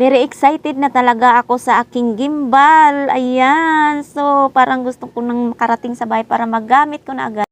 very excited na talaga ako sa aking gimbal. Ayan. So, parang gusto ko nang makarating sa bahay para magamit ko na agad.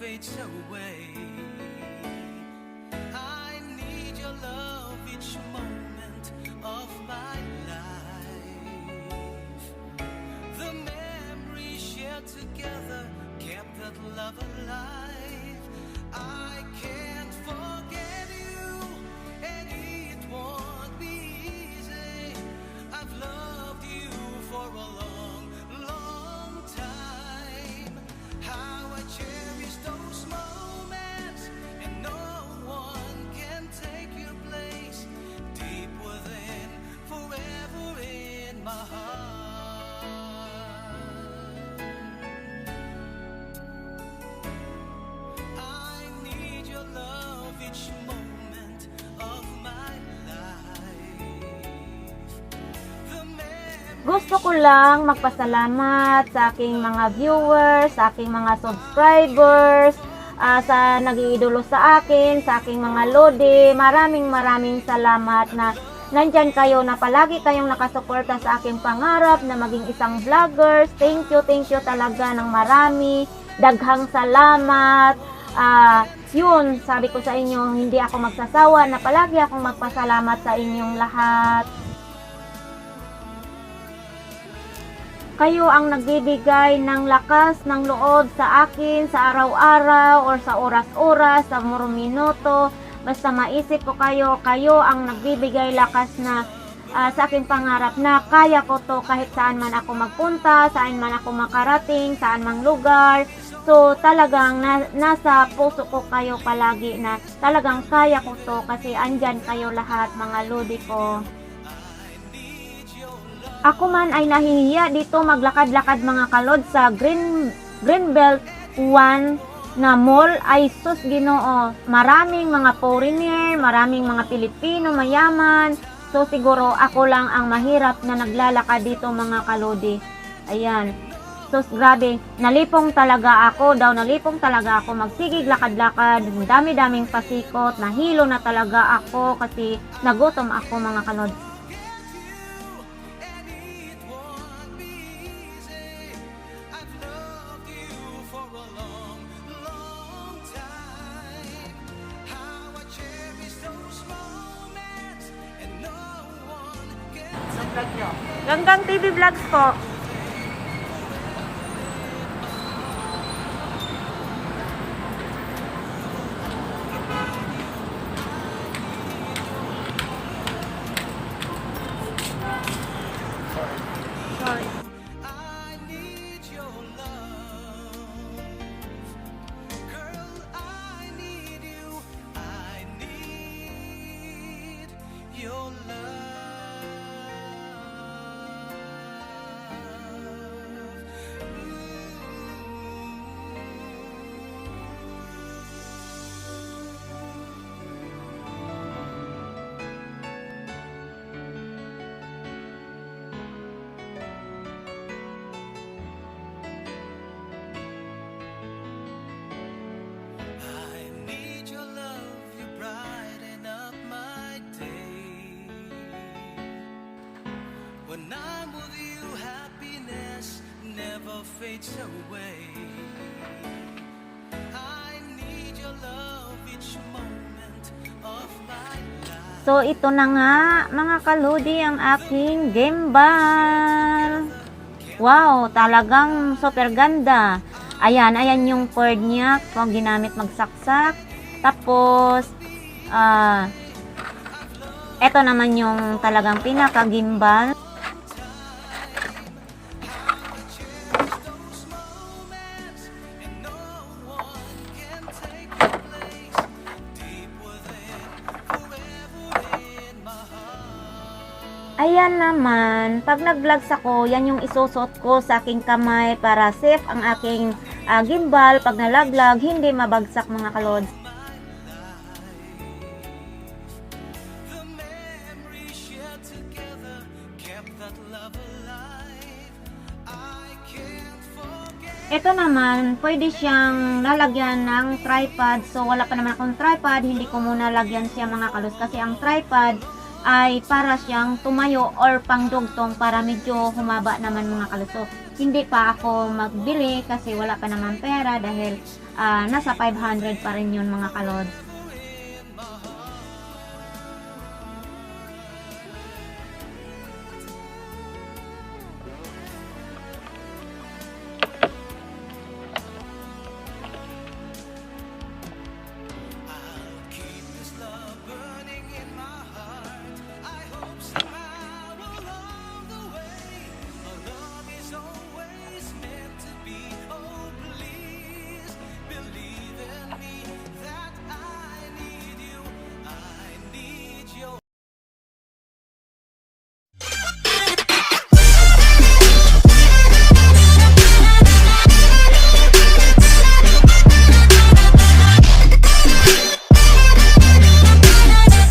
Never fades away. Gusto ko lang magpasalamat sa aking mga viewers, sa aking mga subscribers, ah, sa nag-iidolo sa akin, sa aking mga lodi. Maraming maraming salamat na nandyan kayo na palagi kayong nakasuporta sa aking pangarap na maging isang vloggers. Thank you, thank you talaga ng marami. Daghang salamat. Ah, yun, sabi ko sa inyo, hindi ako magsasawa na palagi akong magpasalamat sa inyong lahat. Kayo ang nagbibigay ng lakas ng loob sa akin sa araw-araw or sa oras-oras, sa muro minuto. Basta maisip ko kayo, kayo ang nagbibigay lakas na ah, sa aking pangarap na kaya ko to kahit saan man ako magpunta, saan man ako makarating, saan mang lugar. So talagang na, nasa puso ko kayo palagi na talagang kaya ko to kasi andyan kayo lahat mga lodi ko. Ako man ay nahihiya dito maglakad-lakad mga kalod sa Green Greenbelt 1 na mall ay sus ginoo. Maraming mga foreigner, maraming mga Pilipino mayaman. So siguro ako lang ang mahirap na naglalakad dito mga kalodi. Ayan. Sus grabe, nalipong talaga ako daw, nalipong talaga ako magsigig lakad-lakad, dami-daming pasikot, nahilo na talaga ako kasi nagutom ako mga kalod. 好。When I'm with you, happiness never fades away. I need your love each moment of my life. So ito na nga mga kaludi ang aking gimbal. Wow, talagang super ganda. Ayan, ayan yung cord niya kung ginamit magsaksak. Tapos, ah, ito naman yung talagang pinaka naman, pag nag-vlogs ako, yan yung isusot ko sa aking kamay para safe ang aking ah, gimbal. Pag nalaglag, hindi mabagsak mga kalods. Ito naman, pwede siyang lalagyan ng tripod. So, wala pa naman akong tripod. Hindi ko muna lagyan siya mga kalos. Kasi ang tripod, ay para siyang tumayo or pangdugtong para medyo humaba naman mga kaluso. Hindi pa ako magbili kasi wala pa naman pera dahil ah, nasa 500 pa rin yun mga kalods.